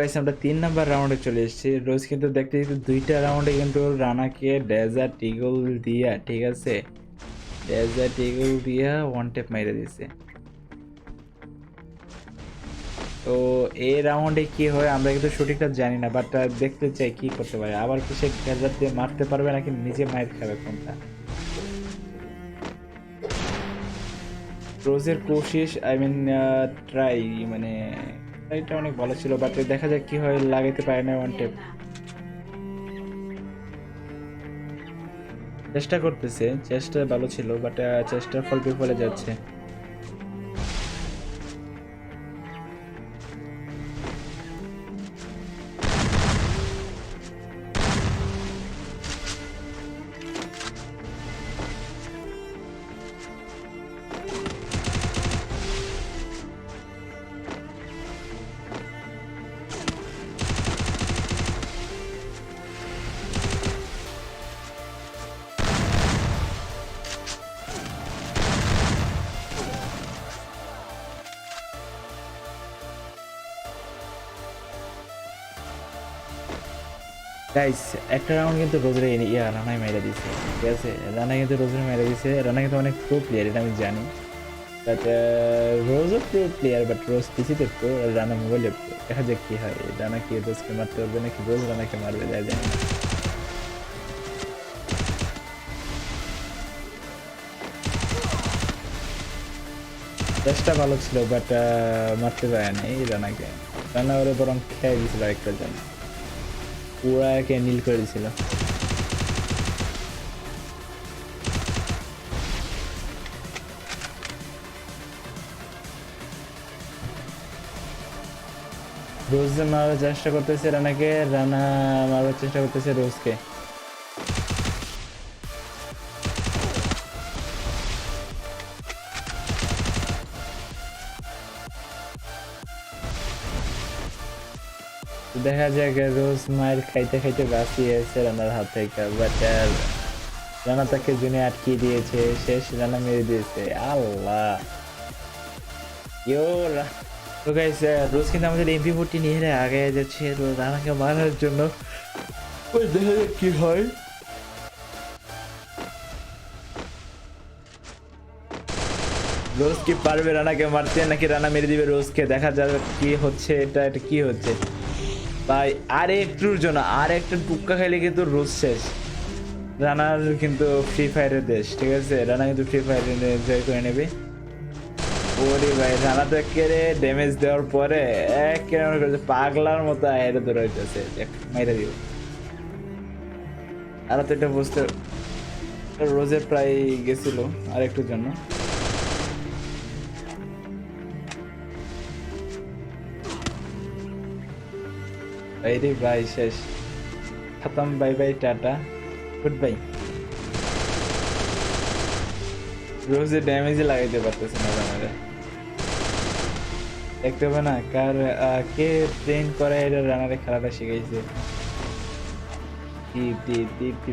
Guys আমরা তিন number রাউন্ডে চলে এসেছি। রোজ কিন্তু দেখতে দুইটা রাউন্ডে কিন্তু রানাকে ডেজার্ট ইগল দিয়া, ঠিক আছে? ডেজার্ট ইগল দিয়া ওয়ান টেপ মাইরে দিছে তো এই রাউন্ডে কি হয়, আমরা কিন্তু সঠিকটা জানি না বাট দেখতে চাই কি করতে পারে। আবার কি সে ডেজার্ট দিয়ে মারতে পারবে নাকি নিজে মায়ের খাবে কোনটা? রোজের কোশিস আই মিন ট্রাই মানে ট্রাইটা অনেক ভালো ছিল বাট দেখা যাক কি হয়, লাগাইতে পারে না ওয়ান টেপ চেষ্টা করতেছে, চেষ্টা ভালো ছিল বাট চেষ্টার ফল বিফলে যাচ্ছে। গাইস একটা রাউন্ড কিন্তু রোজরে ইয়া রানাই মেরে দিছে, ঠিক আছে? রানা কিন্তু রোজরে মেরে দিছে। রানা কিন্তু অনেক প্রো প্লেয়ার এটা আমি জানি। But pro player but Rose পিসিতে প্রো রানা দেখা যাক হয়। রানা কি রোজকে মারতে পারবে নাকি রোজ রানাকে মারবে না। চেষ্টা ভালো ছিল বাট মারতে পারে না এই রানাকে। রানা ওরে বরং খেয়ে দিয়েছিল একটা জন। পুরা একে নীল করে দিছিল। রোজ মারার চেষ্টা করতেছে, রানাকে, রানা মারার চেষ্টা করতেছে রোজকে। দেখা যাক রোজ মায়ের খাইতে খাইতে বাঁচিয়েছে রানার হাত থেকে বাট রানা তাকে জুনে আটকিয়ে দিয়েছে শেষ রানা মেরে দিয়েছে। আল্লাহ। ইয়ো তো গাইস রোজ কিন্তু আমাদের এমপি ফোরটি নিয়ে আগে যাচ্ছে তো রানাকে মারার জন্য। ওই দেখা যাক কি হয়। রোজ কি পারবে রানাকে মারতে নাকি রানা মেরে দিবে রোজকে? দেখা যাবে কি হচ্ছে এটা এটা কি হচ্ছে? ভাই আর একটুর জন্য আর একটা টুক্কা খাইলে কিন্তু রোজ শেষ। রানার কিন্তু ফ্রি ফায়ারের দেশ, ঠিক আছে? রানা কিন্তু ফ্রি ফায়ার এনজয় করে নেবে। ওরে ভাই, রানা তো একেবারে ড্যামেজ দেওয়ার পরে একেবারে পাগলার মতো আয়ের দৌড়াইতেছে মাইরা দিব। আর তো এটা বুঝতে রোজে প্রায় গেছিল আর একটুর জন্য। রে বাই আহ, কে ট্রেন করে এটা রানারে খেলাটা শিখাইছে।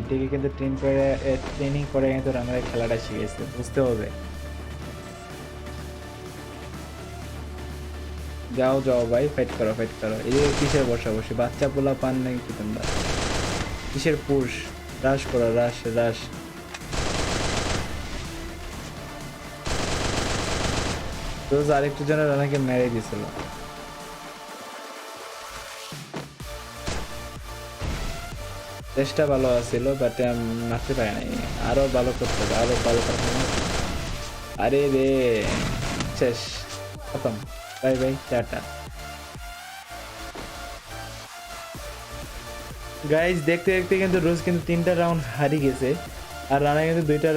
থেকে কিন্তু ট্রেন করে ট্রেনিং করে কিন্তু রানারে খেলাটা শিখাইছে বুঝতে হবে। যাও যাও ভাই ফাইট করো ফাইট করো। এই যে কিসের বসা বসে? বাচ্চা পোলা পান নাকি তোমরা? কিসের পুষ রাশ করো রাশ রাশ রোজ আরেকটু রানাকে মেরে দিছিল। চেষ্টা ভালো আছিল বাট মারতে পারে নাই। আরও ভালো করতে হবে, আরও ভালো করতে আরে রে, শেষ, খতম। Bye bye, tata. গাইজ দেখতে দেখতে কিন্তু রোজ কিন্তু তিনটা রাউন্ড হারিয়ে গেছে। আর রানা কিন্তু দুইটা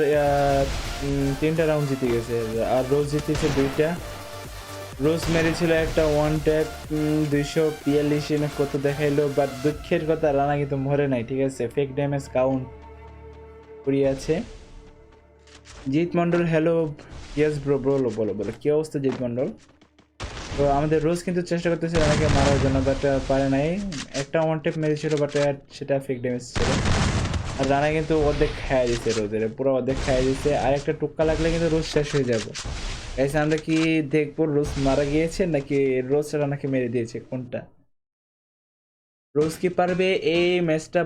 তিনটা রাউন্ড জিতে গেছে। আর রোজ জিতেছে দুইটা। রোজ মেরেছিল একটা ওয়ান ট্যাপ দুইশো বিয়াল্লিশ কত দেখাইলো বাট দুঃখের কথা, রানা কিন্তু মরে নাই, ঠিক আছে? ফেক ড্যামেজ কাউন্ট করিয়ে আছে। Jeet Mondal hello yes bro বলো বলো বলো কি অবস্থা জিৎ মন্ডল তো আমাদের রোজ কিন্তু চেষ্টা করতেছে রানাকে মারার জন্য বাট পারে নাই। একটা ওয়ান টেপ মেরেছিল বাট সেটা ফেক ড্যামেজ ছিল। আর রানা কিন্তু অর্ধেক খাইয়ে দিচ্ছে রোজের পুরো অর্ধেক খাইয়ে দিচ্ছে আর একটা টুক্কা লাগলে কিন্তু রোজ শেষ হয়ে যাবে। গাইস আমরা কি দেখব রোজ মারা গিয়েছে, নাকি রোজ রানাকে মেরে দিয়েছে? কোনটা? রোজ কি পারবে এই ম্যাচটা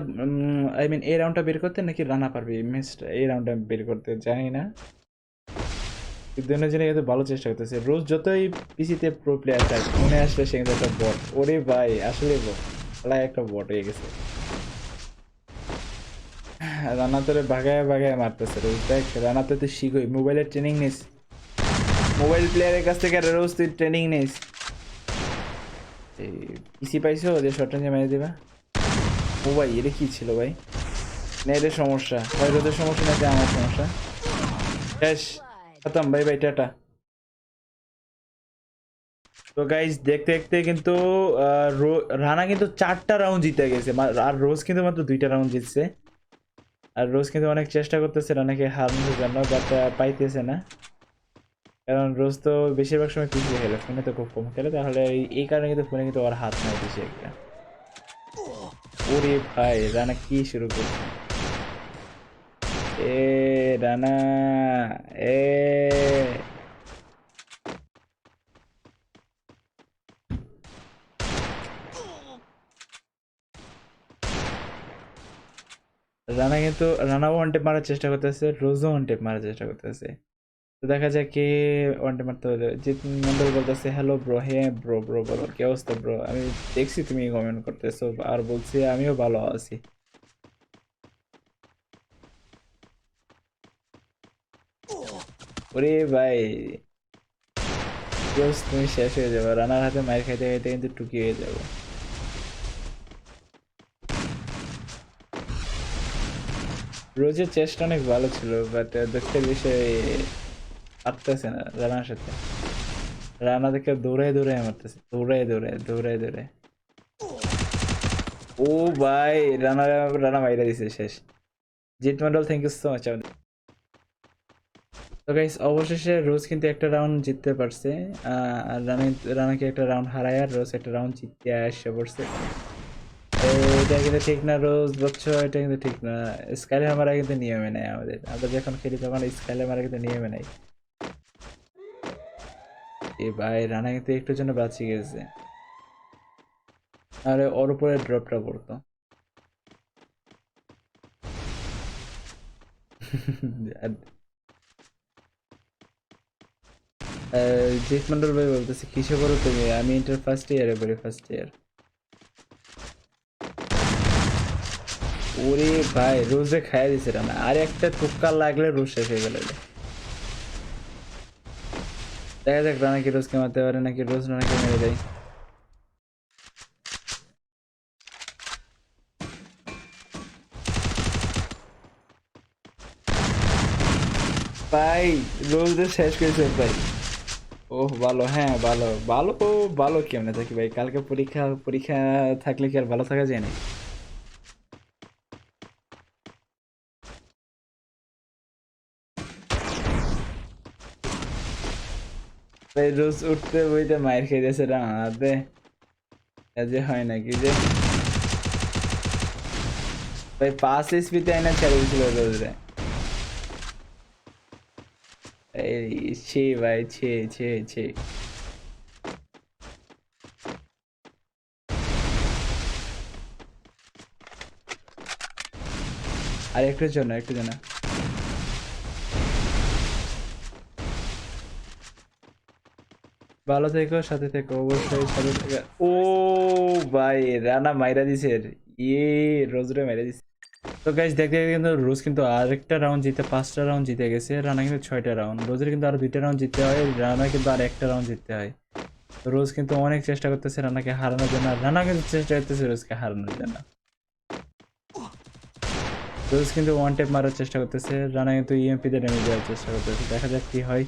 আই মিন এই রাউন্ডটা বের করতে, নাকি রানা পারবে এই ম্যাচটা এই রাউন্ডটা বের করতে? জানি না। দুজনের জন্য কিন্তু ভালো চেষ্টা করতেছে। রোজ যতই পিসিতে প্রো প্লেয়ার থাক, মনে আসলে সে কিন্তু একটা বট ওরে ভাই, আসলে বট খেলায় একটা বট হয়ে গেছে। রানা তোরে বাগায় বাগায় মারতেছে রোজ। দেখ রানাতে তুই শিখই। মোবাইলের ট্রেনিং নিস। মোবাইল প্লেয়ারের কাছ থেকে রোজ তুই ট্রেনিং নিস। পিসি পাইছো? যে শর্ট রেঞ্জে মেরে দিবা। ও ভাই এটা কি ছিল ভাই? না এটা সমস্যা। ভাই রোদের সমস্যা না আমার সমস্যা? শেষ। খতম ভাই ভাই টাটা তো গাইজ দেখতে দেখতে কিন্তু রানা কিন্তু চারটা রাউন্ড জিতে গেছে। আর রোজ কিন্তু মাত্র দুইটা রাউন্ড জিতছে। আর রোজ কিন্তু অনেক চেষ্টা করতেছে, রানাকে হারানোর জন্য বাট পাইতেছে না। কারণ রোজ তো বেশিরভাগ সময় পিছিয়ে খেলে, ফোনে তো খুব কম খেলে। তাহলে এই- কারণে কিন্তু ফোনে কিন্তু ওর হাত নেয় বেশি একটা। ওরে ভাই, রানা কি শুরু করছে? এ রানা কিন্তু রানা ওয়ান টেপ মারার চেষ্টা করতেছে রোজও ওয়ান টেপ মারার চেষ্টা করতেছে। তো দেখা যায় কে ওয়ান টেপ মারতে হলে জিত মন্ডল বলতেছে হ্যালো ব্রো হ্যাঁ ব্রো ব্রো বলো কি অবস্থা ব্রো আমি দেখছি তুমি কমেন্ট করতেছো, আর বলছি আমিও ভালো আছি। ওরে ভাই। তুমি শেষ হয়ে যাবে। রানার হাতে মায়ের খাইতে খাইতে কিন্তু টুকি হয়ে যাব। রোজের চেষ্টা অনেক ভালো ছিল বাট দুঃখের বিষয়ে পারতেছে না রানার সাথে। রানা দেখে দৌড়ায় দৌড়ায় মারতেছে। দৌড়ায় দৌড়ায় দৌড়ায় দৌড়ায়। ও ভাই রানা রানা বাইরে দিছে শেষ। Jeet Mondal thank you so much তো গাইস অবশেষে রোজ কিন্তু একটা রাউন্ড জিততে পারছে আর রানা, রানাকে একটা রাউন্ড হারায় আর রোজ একটা রাউন্ড জিততে আসে পড়ছে। এটা কিন্তু ঠিক না রোজ, বলছো এটা কিন্তু ঠিক না। স্কাইলে মারা কিন্তু নিয়মে নেই আমাদের। আমরা যখন খেলি তখন স্কাইলে মারা কিন্তু নিয়মে নেই এ ভাই, রানা কিন্তু একটু জন্য বাঁচিয়ে গেছে। আরে ওর উপরে ড্রপটা পড়তো। আর- জিৎ মন্ডল ভাই বলতেছে, কিসে করো তুমি? আমি ইন্টার ফার্স্ট ইয়ারে পড়ি ফার্স্ট ইয়ার ওরে ভাই, রোজে খাইয়া দিছে রানা আর একটা টুক্কা লাগলে রোজ শেষ হয়ে গেল। দেখা যাক রানা কি রোজকে মারতে পারে, নাকি রোজ রানাকে মেরে দেয়। ভাই, রোজ শেষ করেছে ভাই। ওহ, ভালো হ্যাঁ ভালো। ভালো ভালো কেমনে থাকি ভাই? কালকে পরীক্ষা পরীক্ষা থাকলে কি আর ভালো থাকা যায় না রোজ উঠতে বইতে মায়ের খেয়ে দিয়েছে রানাতে যে হয় নাকি যে? ভাই, পাঁচ এসপিতে আইনা ছেড়ে দিয়েছিল রোজ রে এই ছি ভাই, ছি ছি ছি। আর একটু জন্য একটু জন্য। ভালো থেকো, সাথে থেকো, অবশ্যই সাথে থেকে। ও ভাই, রানা মাইরা দিছে ইয়ে রোজরে মাইরা দিছে। তো গাইজ দেখতে কিন্তু রোজ কিন্তু আরেকটা রাউন্ড জিতে, পাঁচটা রাউন্ড জিতে গেছে, রানা কিন্তু ছয়টা রাউন্ড রোজের কিন্তু আরও দুইটা রাউন্ড জিততে হয়, রানা কিন্তু আর একটা রাউন্ড জিততে হয়। তো রোজ কিন্তু অনেক চেষ্টা করতেছে রানাকে হারানোর জন্য রানা কিন্তু চেষ্টা করতেছে রোজকে হারানোর জন্য। রোজ কিন্তু ওয়ান টেপ মারার চেষ্টা করতেছে, রানা কিন্তু ইএমপি তে ড্যামেজ দেওয়ার চেষ্টা করতেছে। দেখা যাক কি হয়।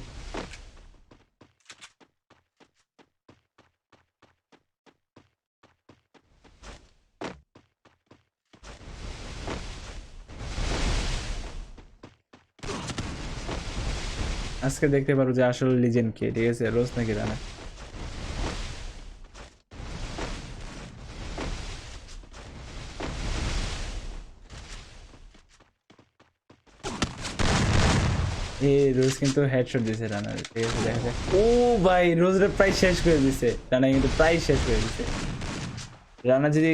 আজকে দেখতে পারো যে আসলে লিজেন কে, ঠিক আছে? রোজ নাকি জানে। রোজ কিন্তু দিছে রানার ঠিক আছে? দেখা ও ভাই প্রায় শেষ করে দিছে। রানা কিন্তু প্রায় শেষ করে দিছে। রানা যদি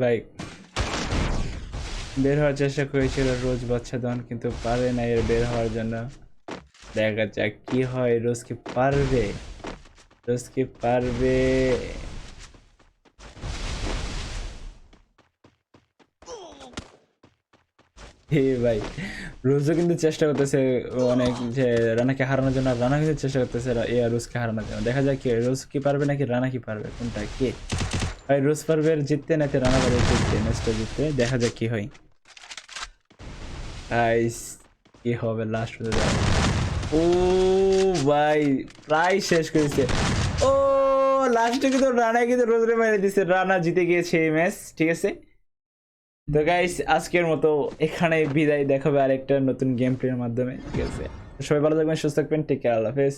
ভাই বের হওয়ার চেষ্টা করেছিল রোজ বাচ্চা দন কিন্তু পারে না এর বের হওয়ার জন্য। দেখা যাক কি হয়, রোজ কি পারবে? রোজ কি পারবে? ভাই, রোজও কিন্তু চেষ্টা করতেছে অনেক যে রানাকে হারানোর জন্য রানা কিন্তু চেষ্টা করতেছে এ রোজকে হারানোর জন্য। দেখা যাক কি রোজ কি পারবে নাকি রানা কি পারবে, কোনটা কে? ভাই, রোজ পারবে জিততে নাকি রানা পারবে জিততে ম্যাচটা জিততে? দেখা যাক কি হয়। কি হবে লাস্ট পর্যন্ত ও ভাই প্রায় শেষ করেছে। ও লাস্টে কিন্তু রানা কিন্তু রোজরে মেরে দিছে। রানা জিতে গিয়েছে এই ম্যাচ ঠিক আছে? তো গাইস আজকের মতো এখানে বিদায়। দেখাবে আরেকটা নতুন গেম প্লের মাধ্যমে, ঠিক আছে? সবাই ভালো থাকবেন, সুস্থ থাকবেন টেক কেয়ার আল্লাহ হাফেজ।